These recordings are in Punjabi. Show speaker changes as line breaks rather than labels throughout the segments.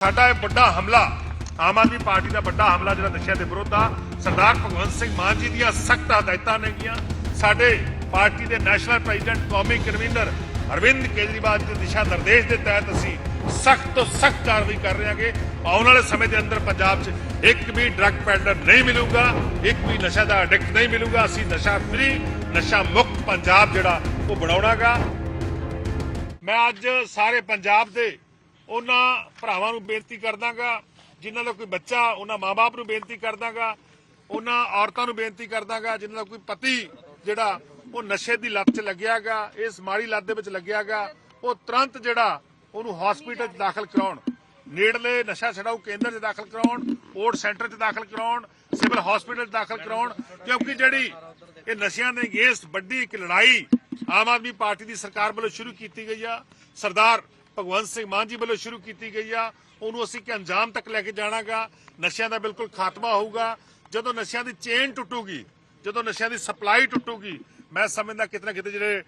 ਸਾਡਾ ਇਹ ਵੱਡਾ ਹਮਲਾ, ਆਮ ਆਦਮੀ ਪਾਰਟੀ ਦਾ ਵੱਡਾ ਹਮਲਾ ਜਿਹੜਾ ਨਸ਼ਿਆਂ ਦੇ ਵਿਰੁੱਧ ਆ, ਸਰਦਾਰ ਭਗਵੰਤ ਸਿੰਘ ਮਾਨ ਜੀ ਦੀਆਂ ਸਖਤ ਹਦਾਇਤਾਂ ਨੇਗੀਆਂ ਸਾਡੇ ਪਾਰਟੀ ਦੇ ਨੈਸ਼ਨਲ ਪ੍ਰੈਜ਼ੀਡੈਂਟ, ਕੌਮੀ ਕਨਵੀਨਰ ਅਰਵਿੰਦ ਕੇਜਰੀਵਾਲ ਦੇ ਦਿਸ਼ਾ ਨਿਰਦੇਸ਼ ਦੇ ਤਹਿਤ ਅਸੀਂ ਸਖਤ ਤੋਂ ਸਖਤ ਕਾਰਵਾਈ ਕਰ ਰਹੇ ਹਾਂਗੇ ਆਉਣ ਵਾਲੇ ਸਮੇਂ ਦੇ ਅੰਦਰ ਪੰਜਾਬ 'ਚ ਇੱਕ ਵੀ ਡਰੱਗ ਪੈਡਲਰ ਨਹੀਂ ਮਿਲੂਗਾ, ਇੱਕ ਵੀ ਨਸ਼ਾ ਦਾ ਅਡਿਕਟ ਨਹੀਂ ਮਿਲੂਗਾ। ਅਸੀਂ ਨਸ਼ਾ ਫਰੀ ਨਸ਼ਾ ਮੁਕਤ ਪੰਜਾਬ ਜਿਹੜਾ ਉਹ ਬਣਾਉਣਾਗਾ। ਮੈਂ ਅੱਜ ਸਾਰੇ ਪੰਜਾਬ ਦੇ ਉਹਨਾਂ ਭਰਾਵਾਂ ਨੂੰ ਬੇਨਤੀ ਕਰਦਾਗਾ, ਜਿਨ੍ਹਾਂ ਦਾ ਕੋਈ ਬੱਚਾ, ਉਹਨਾਂ ਮਾਪੇ ਨੂੰ ਬੇਨਤੀ ਕਰਦਾਗਾ, ਉਹਨਾਂ ਔਰਤਾਂ ਨੂੰ ਬੇਨਤੀ ਕਰਦਾਗਾ, ਜਿਨ੍ਹਾਂ ਦਾ ਕੋਈ ਪਤੀ ਜਿਹੜਾ ਉਹ ਨਸ਼ੇ ਦੀ ਲੱਤ 'ਚ ਲੱਗਿਆਗਾ, ਇਸ ਮਾੜੀ ਲੱਤ ਦੇ ਵਿੱਚ ਲੱਗਿਆਗਾ, ਉਹ ਤੁਰੰਤ ਜਿਹੜਾ ਉਹਨੂੰ ਹਸਪੀਟਲ 'ਚ ਦਾਖਲ ਕਰਾਉਣ, ਨੇੜਲੇ ਨਸ਼ਾ ਛਡਾਊ ਕੇਂਦਰ 'ਚ ਦਾਖਲ ਕਰਾਉਣ ਓਟ ਸੈਂਟਰ 'ਚ ਦਾਖਲ ਕਰਾਉਣ, ਸਿਵਲ ਹਸਪੀਟਲ 'ਚ ਦਾਖਲ ਕਰਾਉਣ, ਕਿਉਂਕਿ ਜਿਹੜੀ ਇਹ ਨਸ਼ਿਆਂ ਦੇ ਅਗੇਂਸਟ ਵੱਡੀ ਇੱਕ ਲੜਾਈ ਆਮ ਆਦਮੀ ਪਾਰਟੀ ਦੀ ਸਰਕਾਰ ਵੱਲੋਂ ਸ਼ੁਰੂ ਕੀਤੀ ਗਈ ਆ। ਸਰਦਾਰ ਭਗਵੰਤ ਸਿੰਘ ਮਾਨ ਜੀ ਵੱਲੋਂ ਸ਼ੁਰੂ ਕੀਤੀ ਗਈ ਆ। ਉਹਨੂੰ ਅਸੀਂ ਕਿ ਅੰਜਾਮ ਤੱਕ ਲੈ ਕੇ ਜਾਣਾਗਾ। ਨਸ਼ਿਆਂ ਦਾ ਬਿਲਕੁਲ ਖਾਤਮਾ ਹੋਊਗਾ। ਜਦੋਂ ਨਸ਼ਿਆਂ ਦੀ ਚੇਨ ਟੁੱਟੂਗੀ, ਜਦੋਂ ਨਸ਼ਿਆਂ ਦੀ ਸਪਲਾਈ ਟੁੱਟੂਗੀ, ਮੈਂ ਸਮਝਦਾ ਕਿਤਨਾ ਕਿਤੇ ਜਿਹੜੇ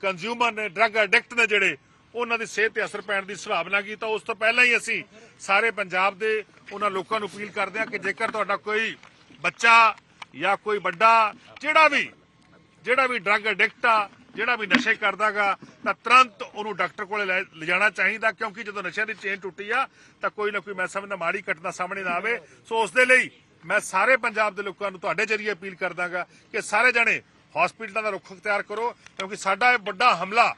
ਕੰਜ਼ਿਊਮਰ ਨੇ ਡਰੱਗ ਐਡਿਕਟ ਨੇ ਜਿਹੜੇ, ਉਹਨਾਂ ਦੀ ਸਿਹਤ ਤੇ ਅਸਰ ਪੈਣ ਦੀ ਸੰਭਾਵਨਾ ਕੀ? ਤਾਂ ਉਸ ਤੋਂ ਪਹਿਲਾਂ ਹੀ ਅਸੀਂ ਸਾਰੇ ਪੰਜਾਬ ਦੇ ਉਹਨਾਂ ਲੋਕਾਂ ਨੂੰ ਅਪੀਲ ਕਰਦੇ ਹਾਂ ਕਿ ਜੇਕਰ ਤੁਹਾਡਾ ਕੋਈ ਬੱਚਾ ਜਾਂ ਕੋਈ ਵੱਡਾ, ਜਿਹੜਾ ਵੀ ਜਿਹੜਾ ਵੀ ਡਰੱਗ ਐਡਿਕਟ ਆ ਜਿਹੜਾ ਵੀ ਨਸ਼ੇ ਕਰਦਾਗਾ, ਤਾਂ ਤੁਰੰਤ ਉਹਨੂੰ ਡਾਕਟਰ ਕੋਲੇ ਲਿਜਾਣਾ ਚਾਹੀਦਾ, ਕਿਉਂਕਿ ਜਦੋਂ ਨਸ਼ਿਆਂ ਦੀ ਚੇਨ ਟੁੱਟੀ ਆ, ਤਾਂ ਕੋਈ ਨਾ ਕੋਈ ਮੈਂ ਸਮਝਦਾ ਮਾੜੀ ਘਟਨਾ ਸਾਹਮਣੇ ਨਾ ਆਵੇ। ਸੋ ਉਸ ਦੇ ਲਈ ਮੈਂ ਸਾਰੇ ਪੰਜਾਬ ਦੇ ਲੋਕਾਂ ਨੂੰ ਤੁਹਾਡੇ ਜਰੀਏ ਅਪੀਲ ਕਰਦਾਗਾ ਕਿ ਸਾਰੇ ਜਣੇ ਹਸਪੀਟਲਾਂ ਦਾ ਰੁੱਖ ਅਖਤਿਆਰ ਕਰੋ, ਕਿਉਂਕਿ ਸਾਡਾ ਇਹ ਵੱਡਾ ਹਮਲਾ,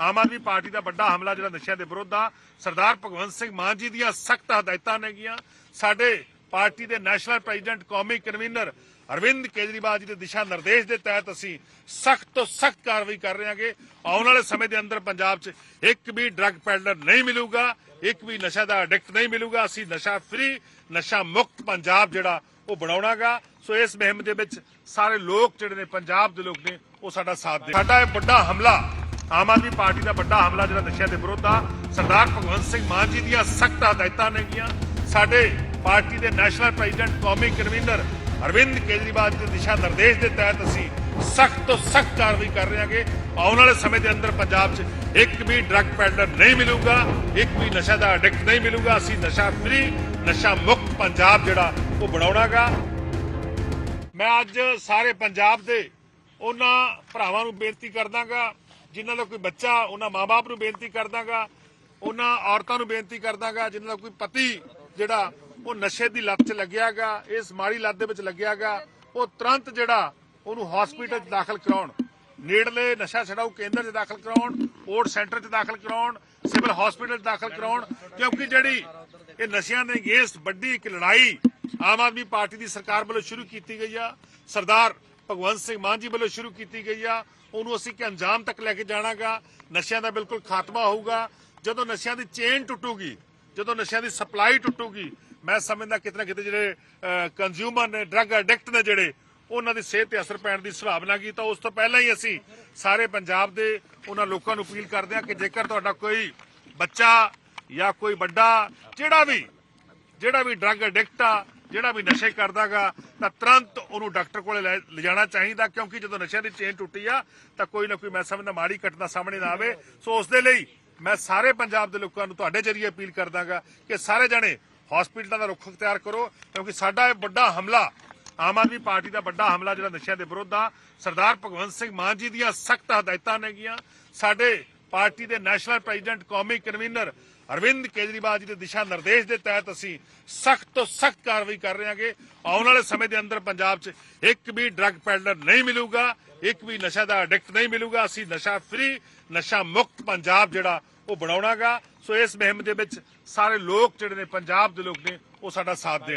ਆਮ ਆਦਮੀ ਪਾਰਟੀ ਦਾ ਵੱਡਾ ਹਮਲਾ ਜਿਹੜਾ ਨਸ਼ਿਆਂ ਦੇ ਵਿਰੁੱਧ ਆ, ਸਰਦਾਰ ਭਗਵੰਤ ਸਿੰਘ ਮਾਨ ਜੀ ਦੀਆਂ ਸਖਤ ਹਦਾਇਤਾਂ ਨੇਗੀਆਂ। ਸਾਡੇ ਪਾਰਟੀ ਦੇ ਨੈਸ਼ਨਲ ਪ੍ਰੈਜ਼ੀਡੈਂਟ ਕੌਮੀ ਕਨਵੀਨਰ ਅਰਵਿੰਦ ਕੇਜਰੀਵਾਲ ਜੀ ਦੇ ਦਿਸ਼ਾ ਨਿਰਦੇਸ਼ ਦੇ ਤਹਿਤ ਅਸੀਂ ਸਖਤ ਤੋਂ ਸਖਤ ਕਾਰਵਾਈ ਕਰ ਰਹੇ ਹਾਂਗੇ ਆਉਣ ਵਾਲੇ ਸਮੇਂ ਦੇ ਅੰਦਰ ਪੰਜਾਬ 'ਚ ਇੱਕ ਵੀ ਡਰੱਗ ਪੈਡਲਰ ਨਹੀਂ ਮਿਲੂਗਾ, ਇੱਕ ਵੀ ਨਸ਼ਾ ਦਾ ਐਡਿਕਟ ਨਹੀਂ ਮਿਲੂਗਾ। ਅਸੀਂ ਨਸ਼ਾ ਫ੍ਰੀ ਨਸ਼ਾ ਮੁਕਤ ਪੰਜਾਬ ਜਿਹੜਾ ਉਹ ਬਣਾਉਣਾਗਾ। ਸੋ ਇਸ ਮੁਹਿੰਮ ਦੇ ਵਿੱਚ ਸਾਰੇ ਲੋਕ ਜਿਹੜੇ ਨੇ, ਪੰਜਾਬ ਦੇ ਲੋਕ ਨੇ, ਉਹ ਸਾਡਾ ਸਾਥ ਦੇ ਸਾਡਾ ਇਹ ਵੱਡਾ ਹਮਲਾ, ਆਮ ਆਦਮੀ ਪਾਰਟੀ ਦਾ ਵੱਡਾ ਹਮਲਾ ਜਿਹੜਾ ਨਸ਼ਿਆਂ ਦੇ ਵਿਰੁੱਧ ਆ, ਸਰਦਾਰ ਭਗਵੰਤ ਸਿੰਘ ਮਾਨ ਜੀ ਦੀਆਂ ਸਖਤ ਹਦਾਇਤਾਂ ਨੇਗੀਆਂ। ਸਾਡੇ ਪਾਰਟੀ ਦੇ ਨੈਸ਼ਨਲ ਪ੍ਰੈਜ਼ੀਡੈਂਟ ਕੌਮੀ ਕਨਵੀਨਰ ਅਰਵਿੰਦ ਕੇਜਰੀਵਾਲ ਦੇ ਦਿਸ਼ਾ ਨਿਰਦੇਸ਼ ਦੇ ਤਹਿਤ ਅਸੀਂ ਸਖਤ ਤੋਂ ਸਖਤ ਕਾਰਵਾਈ ਕਰ ਰਹੇ ਹਾਂਗੇ। ਆਉਣ ਵਾਲੇ ਸਮੇਂ ਦੇ ਅੰਦਰ ਪੰਜਾਬ 'ਚ ਇੱਕ ਵੀ ਡਰੱਗ ਪੈਡਲਰ ਨਹੀਂ ਮਿਲੂਗਾ, ਇੱਕ ਵੀ ਨਸ਼ਾ ਦਾ ਅਡਿਕਟ ਨਹੀਂ ਮਿਲੂਗਾ। ਅਸੀਂ ਨਸ਼ਾ ਫ੍ਰੀ ਨਸ਼ਾ ਮੁਕਤ ਪੰਜਾਬ ਜਿਹੜਾ ਉਹ ਬਣਾਉਣਾਗਾ। ਮੈਂ ਅੱਜ ਸਾਰੇ ਪੰਜਾਬ ਦੇ ਉਹਨਾਂ ਭਰਾਵਾਂ ਨੂੰ ਬੇਨਤੀ ਕਰਦਾਗਾ, ਜਿਨ੍ਹਾਂ ਦਾ ਕੋਈ ਬੱਚਾ, ਉਹਨਾਂ ਮਾਪੇ ਨੂੰ ਬੇਨਤੀ ਕਰਦਾਗਾ, ਉਹਨਾਂ ਔਰਤਾਂ ਨੂੰ ਬੇਨਤੀ ਕਰਦਾਗਾ, ਜਿਨ੍ਹਾਂ ਦਾ ਕੋਈ ਪਤੀ ਜਿਹੜਾ ਉਹ ਨਸ਼ੇ ਦੀ ਲੱਤ 'ਚ ਲੱਗਿਆਗਾ, ਇਸ ਮਾੜੀ ਲੱਤ ਦੇ ਵਿੱਚ ਲੱਗਿਆਗਾ, ਉਹ ਤੁਰੰਤ ਜਿਹੜਾ ਉਹਨੂੰ ਹਸਪੀਟਲ 'ਚ ਦਾਖਲ ਕਰਾਉਣ। ਨੇੜਲੇ ਨਸ਼ਾ ਛਡਾਊ ਕੇਂਦਰ 'ਚ ਦਾਖਲ ਕਰਾਉਣ ਓਟ ਸੈਂਟਰ 'ਚ ਦਾਖਲ ਕਰਾਉਣ, ਸਿਵਲ ਹਸਪੀਟਲ 'ਚ ਦਾਖਲ ਕਰਾਉਣ, ਕਿਉਂਕਿ ਜਿਹੜੀ ਇਹ ਨਸ਼ਿਆਂ ਦੇ ਅਗੇਂਸਟ ਵੱਡੀ ਇੱਕ ਲੜਾਈ ਆਮ ਆਦਮੀ ਪਾਰਟੀ ਦੀ ਸਰਕਾਰ ਵੱਲੋਂ ਸ਼ੁਰੂ ਕੀਤੀ ਗਈ ਆ, ਸਰਦਾਰ ਭਗਵੰਤ ਸਿੰਘ ਮਾਨ ਜੀ ਵੱਲੋਂ ਸ਼ੁਰੂ ਕੀਤੀ ਗਈ ਆ, ਉਹਨੂੰ ਅਸੀਂ ਕਿ ਅੰਜਾਮ ਤੱਕ ਲੈ ਕੇ ਜਾਣਾਗਾ, ਨਸ਼ਿਆਂ ਦਾ ਬਿਲਕੁਲ ਖਾਤਮਾ ਹੋਊਗਾ। ਜਦੋਂ ਨਸ਼ਿਆਂ ਦੀ ਚੇਨ ਟੁੱਟੂਗੀ, ਜਦੋਂ ਨਸ਼ਿਆਂ ਦੀ ਸਪਲਾਈ ਟੁੱਟੂਗੀ ਮੈਂ ਸਮਝਦਾ ਕਿਤਨਾ ਕਿਤੇ ਜਿਹੜੇ ਕੰਜ਼ਿਊਮਰ ਨੇ ਡਰੱਗ ਐਡਿਕਟ ਨੇ ਜਿਹੜੇ, ਉਹਨਾਂ ਦੀ ਸਿਹਤ ਤੇ ਅਸਰ ਪੈਣ ਦੀ ਸੰਭਾਵਨਾ ਕੀ ਤਾਂ ਉਸ ਤੋਂ ਪਹਿਲਾਂ ਹੀ ਅਸੀਂ ਸਾਰੇ ਪੰਜਾਬ ਦੇ ਉਹਨਾਂ ਲੋਕਾਂ ਨੂੰ ਅਪੀਲ ਕਰਦੇ ਹਾਂ ਕਿ ਜੇਕਰ ਤੁਹਾਡਾ ਕੋਈ ਬੱਚਾ ਜਾਂ ਕੋਈ ਵੱਡਾ, ਜਿਹੜਾ ਵੀ ਜਿਹੜਾ ਵੀ ਡਰੱਗ ਐਡਿਕਟ ਆ, ਜਿਹੜਾ ਵੀ ਨਸ਼ੇ ਕਰਦਾਗਾ, ਤਾਂ ਤੁਰੰਤ ਉਹਨੂੰ ਡਾਕਟਰ ਕੋਲੇ ਲੈ, ਲਿਜਾਣਾ ਚਾਹੀਦਾ। ਕਿਉਂਕਿ ਜਦੋਂ ਨਸ਼ਿਆਂ ਦੀ ਚੇਨ ਟੁੱਟੀ ਆ, ਤਾਂ ਕੋਈ ਨਾ ਕੋਈ ਮੈਂ ਸਮਝਦਾ ਮਾੜੀ ਘਟਨਾ ਸਾਹਮਣੇ ਨਾ ਆਵੇ। ਸੋ ਉਸ ਦੇ ਲਈ ਮੈਂ ਸਾਰੇ ਪੰਜਾਬ ਦੇ ਲੋਕਾਂ ਨੂੰ ਤੁਹਾਡੇ ਜਰੀਏ ਅਪੀਲ ਕਰਦਾਗਾ ਕਿ ਸਾਰੇ ਜਣੇ ਹਸਪੀਟਲਾਂ ਦਾ ਰੁੱਖ ਅਖਤਿਆਰ ਕਰੋ, ਕਿਉਂਕਿ ਸਾਡਾ ਇਹ ਵੱਡਾ ਹਮਲਾ, ਆਮ ਆਦਮੀ ਪਾਰਟੀ ਦਾ ਵੱਡਾ ਹਮਲਾ ਜਿਹੜਾ ਨਸ਼ਿਆਂ ਦੇ ਵਿਰੁੱਧ ਆ, ਸਰਦਾਰ ਭਗਵੰਤ ਸਿੰਘ ਮਾਨ ਜੀ ਦੀਆਂ ਸਖਤ ਹਦਾਇਤਾਂ ਨੇਗੀਆਂ ਸਾਡੇ ਪਾਰਟੀ ਦੇ ਨੈਸ਼ਨਲ ਪ੍ਰੈਜ਼ੀਡੈਂਟ, ਕੌਮੀ ਕਨਵੀਨਰ ਅਰਵਿੰਦ ਕੇਜਰੀਵਾਲ ਜੀ ਦੇ ਦਿਸ਼ਾ ਨਿਰਦੇਸ਼ ਦੇ ਤਹਿਤ ਅਸੀਂ ਸਖਤ ਤੋਂ ਸਖਤ ਕਾਰਵਾਈ ਕਰ ਰਹੇ ਹਾਂਗੇ ਆਉਣ ਵਾਲੇ ਸਮੇਂ ਦੇ ਅੰਦਰ ਪੰਜਾਬ 'ਚ ਇੱਕ ਵੀ ਡਰੱਗ ਪੈਡਲਰ ਨਹੀਂ ਮਿਲੂਗਾ, ਇੱਕ ਵੀ ਨਸ਼ਾ ਦਾ ਐਡਿਕਟ ਨਹੀਂ ਮਿਲੂਗਾ। ਅਸੀਂ ਨਸ਼ਾ ਫ੍ਰੀ ਨਸ਼ਾ ਮੁਕਤ ਪੰਜਾਬ ਜਿਹੜਾ ਉਹ ਬਣਾਉਣਾਗਾ। ਸੋ ਇਸ ਮੁਹਿੰਮ ਦੇ ਵਿੱਚ ਸਾਰੇ ਲੋਕ ਜਿਹੜੇ ਨੇ, ਪੰਜਾਬ ਦੇ ਲੋਕ ਨੇ, ਉਹ ਸਾਡਾ ਸਾਥ ਦੇ